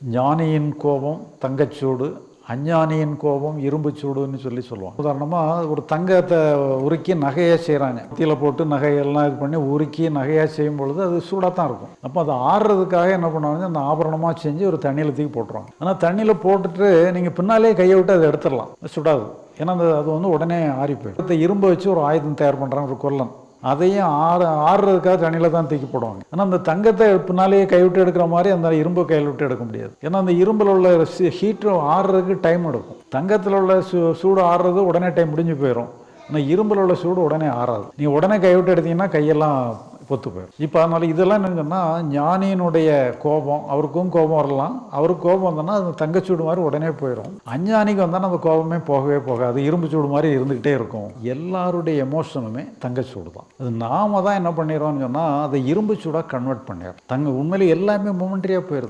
ஞானியின் கோபம் தங்கச்சூடு அஞ்ஞானியின் கோபம் இரும்பு சூடுன்னு சொல்லி சொல்லுவோம் உதாரணமாக ஒரு தங்கத்தை உருக்கி நகையாக செய்கிறாங்க கத்தியில் போட்டு நகையெல்லாம் இது பண்ணி உருக்கி நகையாக செய்யும் பொழுது அது சூடாக தான் இருக்கும். அப்போ அதை ஆறுறதுக்காக என்ன பண்ணுவாங்க அந்த ஆபரணமாக செஞ்சு ஒரு தண்ணியில் தூக்கி போட்டுருவாங்க. ஆனால் தண்ணியில் போட்டுட்டு நீங்கள் பின்னாலே கையை விட்டு அதை எடுத்துடலாம். சுடாது. ஏன்னா அந்த அது வந்து உடனே ஆறி போயிடும். இரும்பை வச்சு ஒரு ஆயுதம் தயார் பண்ணுறாங்க ஒரு கொல்லன். அதையும் ஆற ஆறுறதுக்காக தண்ணியில் தான் தூக்கி போடுவாங்க. ஆனால் அந்த தங்கத்தை பின்னாலேயே கைவிட்டு எடுக்கிற மாதிரி அந்த இரும்பை கையில் விட்டு எடுக்க முடியாது. ஏன்னா அந்த இரும்பில் உள்ள ஹீட்டு ஆறுறதுக்கு டைம் எடுக்கும். தங்கத்தில் உள்ள சூ சூடு ஆறுறது உடனே டைம் முடிஞ்சு போயிடும் ஆனால் இரும்பில் உள்ள சூடு உடனே ஆறாது. நீங்கள் உடனே கைவிட்டு எடுத்தீங்கன்னா கையெல்லாம் ஒத்து போயிடும் இப்போ அதனால் இதெல்லாம் என்னங்கன்னா சொன்னால் ஞானியினுடைய கோபம் அவருக்கும் கோபம் வரலாம். அவருக்கு கோபம் வந்தோன்னா அது தங்கச்சூடு மாதிரி உடனே போயிடும் அஞ்ஞானிக்கு வந்தால் அந்த கோபமே போகவே போகாது. இரும்பு சூடு மாதிரி இருந்துக்கிட்டே இருக்கும். எல்லாருடைய எமோஷனுமே தங்கச்சூடு தான். அது நாம தான் என்ன பண்ணிடுறோம்னு சொன்னால் அதை இரும்பு சூடாக கன்வெர்ட் பண்ணிடுறோம். தங்க உண்மையிலே எல்லாமே மொமெண்ட்ரியாக போயிடுது